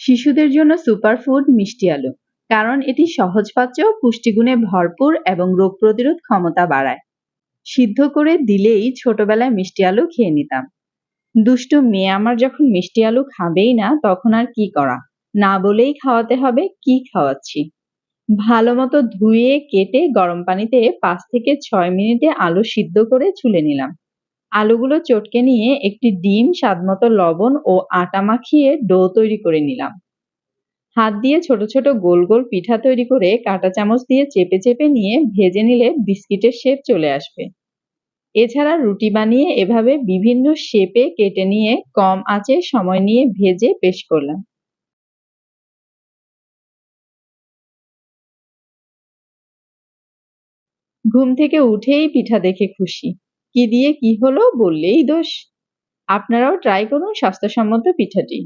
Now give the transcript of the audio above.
শিশুদের জন্য সুপারফুড মিষ্টি আলু, কারণ এটি সহজপাচ্য পুষ্টিগুণে ভরপুর এবং রোগ প্রতিরোধ ক্ষমতা বাড়ায়। সিদ্ধ করে দিলেই ছোটবেলায় মিষ্টি আলু খেয়ে নিতাম। দুষ্টু মেয়ে আমার যখন মিষ্টি আলু খাবেই না, তখন আর কি করা? না বলেই খাওয়াতে হবে, কি খাওয়াচ্ছি? ভালো মতো ধুয়ে, কেটে গরম পানিতে পাঁচ থেকে ছয় মিনিটে আলু সিদ্ধ করে ছুলে নিলাম। আলুগুলো চটকে নিয়ে একটি ডিম, স্বাদমতো লবণ ও আটা মাখিয়ে ডো তৈরি করে নিলাম। হাত দিয়ে ছোট ছোট গোল গোল পিঠা তৈরি করে কাঁটা চামচ দিয়ে চেপে চেপে নিয়ে ভেজে নিলে বিস্কিটের শেপ চলে আসবে। এছাড়া রুটি বানিয়ে এভাবে বিভিন্ন শেপে কেটে নিয়ে কম আঁচে সময় নিয়ে ভেজে পেশ করলাম। ঘুম থেকে উঠেই পিঠা দেখে খুশি। কি দিয়ে কি হলো বললেই দোষ। আপনারাও ট্রাই করুন স্বাস্থ্যসম্মত পিঠাটি।